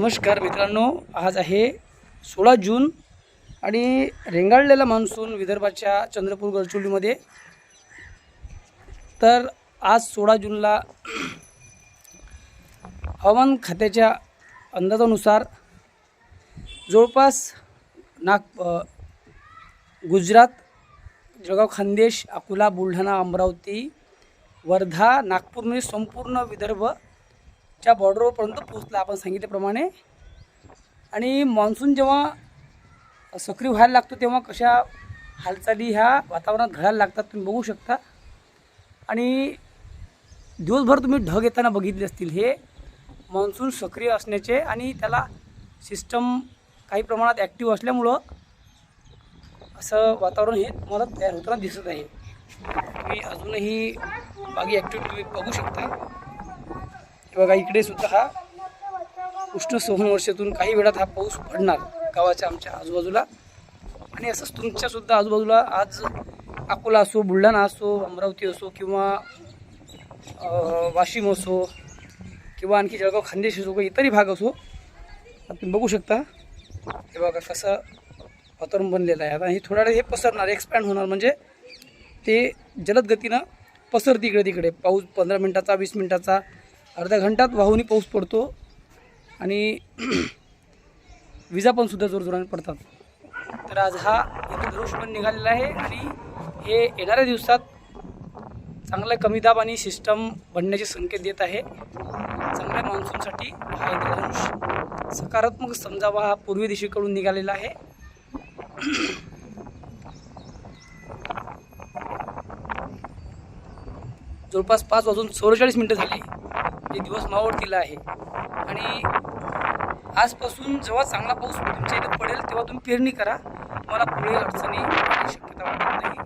नमस्कार मित्रांनो आज आहे सोळा जून आणि रेंगाळलेला मान्सून विदर्भाच्या चंद्रपूर गडचिरोलीमध्ये. तर आज सोळा जूनला हवामान खात्याच्या अंदाजानुसार जवळपास नाग गुजरात जळगाव खानदेश अकोला बुलढाणा अमरावती वर्धा नागपूरमध्ये म्हणजे संपूर्ण विदर्भ च्या बॉर्डरपर्यंत पोहोचला आपण सांगितल्याप्रमाणे. आणि मान्सून जेव्हा सक्रिय व्हायला लागतो तेव्हा कशा हालचाली ह्या वातावरणात घडायला लागतात तुम्ही बघू शकता. आणि दिवसभर तुम्ही ढग येताना बघितले असतील हे मान्सून सक्रिय असण्याचे आणि त्याला सिस्टम काही प्रमाणात ॲक्टिव्ह असल्यामुळं असं वातावरण हे तुम्हाला तयार होताना दिसत आहे. तुम्ही अजूनही बागी ॲक्टिव्ह तुम्ही बघू शकता. बघा इकडे सुद्धा हा उष्ण सोहन वर्षातून काही वेळात हा पाऊस पडणार गावाच्या आमच्या आजूबाजूला. आणि असंच तुमच्यासुद्धा आजूबाजूला आज अकोला असो बुलढाणा असो अमरावती असो किंवा वाशिम असो किंवा आणखी जळगाव खानदेश असो किंवा इतरही भाग असो तुम्ही बघू शकता. हे बघा कसं वातावरण बनलेलं आहे. आता हे थोड्या वेळ हे पसरणार एक्सपॅन्ड होणार म्हणजे ते जलद गतीनं पसरते इकडे तिकडे पाऊस पंधरा मिनटाचा वीस मिनटाचा अर्ध्या घंटात वाहूनी पाऊस पडतो आणि विजा पण सुद्धा जोरजोराने पडतात. तर आज हा धनुष पण निघालेला आहे आणि हे येणाऱ्या दिवसात चांगला कमी दाब आणि सिस्टम बनण्याचे संकेत देत आहे. चांगल्या मान्सूनसाठी हा इंद्रधनुष सकारात्मक समजावा हा पूर्वी दिशेकडून निघालेला आहे. जवळपास पाच वाजून चौवेचाळीस मिनटं झाली. हे दिवस मावळतीला आहे. आणि आजपासून जेव्हा चांगला पाऊस तुमच्या इथं पडेल तेव्हा तुम्ही पेरणी करा. तुम्हाला पुढे अडचणी शक्यता वाटत नाही.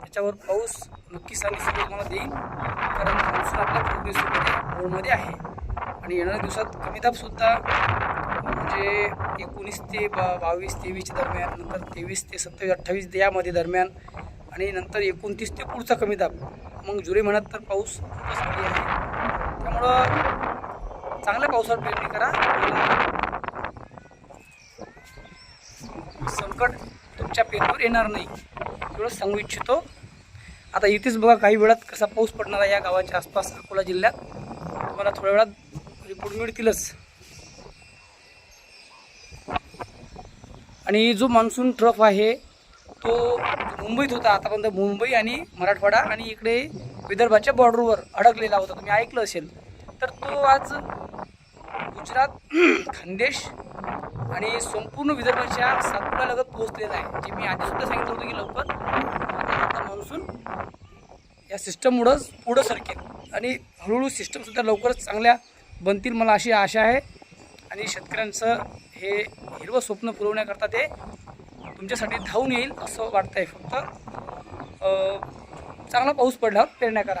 त्याच्यावर पाऊस नक्कीच आम्ही सगळं तुम्हाला देईल कारण पाऊस आपल्या प्रोग्रेसिव्हमध्ये आहे. आणि येणाऱ्या दिवसात कमी दाबसुद्धा म्हणजे एकोणीस ते बा बावीस तेवीसच्या दरम्यान नंतर तेवीस ते सत्तावीस अठ्ठावीस यामध्ये दरम्यान आणि नंतर एकोणतीस ते पुढचा कमी दाब मग जुलै महिन्यात तर पाऊस खूपच कमी आहे. त्यामुळं चांगल्या पावसावर पेरणी करा. संकट तुमच्या पेरणीवर येणार नाही. एवढं सांगू इच्छितो. आता इथेच बघा काही वेळात कसा पाऊस पडणार आहे या गावाच्या आसपास अकोला जिल्ह्यात. तुम्हाला थोड्या वेळात रिपोर्ट मिळतीलच आणि जो मान्सून ट्रफ आहे तो मुंबईत होता. आतापर्यंत मुंबई आणि मराठवाडा आणि इकडे विदर्भाच्या बॉर्डरवर अडकलेला होता. तुम्ही ऐकलं असेल. तर तो आज गुजरात खानदेश आणि संपूर्ण विदर्भाच्या सातपुड्यालगत पोहोचलेला आहे. जे मी आधीसुद्धा सांगितलं होतं की लवकर आता मान्सून या सिस्टममुळंच पुढं सरकेल. आणि हळूहळू सिस्टमसुद्धा लवकरच चांगल्या बनतील मला अशी आशा आहे. आणि शेतकऱ्यांचं हे हिरवं स्वप्न पुरवण्याकरता ते तुमच्यासाठी धावून येईल असं वाटतं आहे फक्त चांगला पाऊस पडला पेरण्या करा.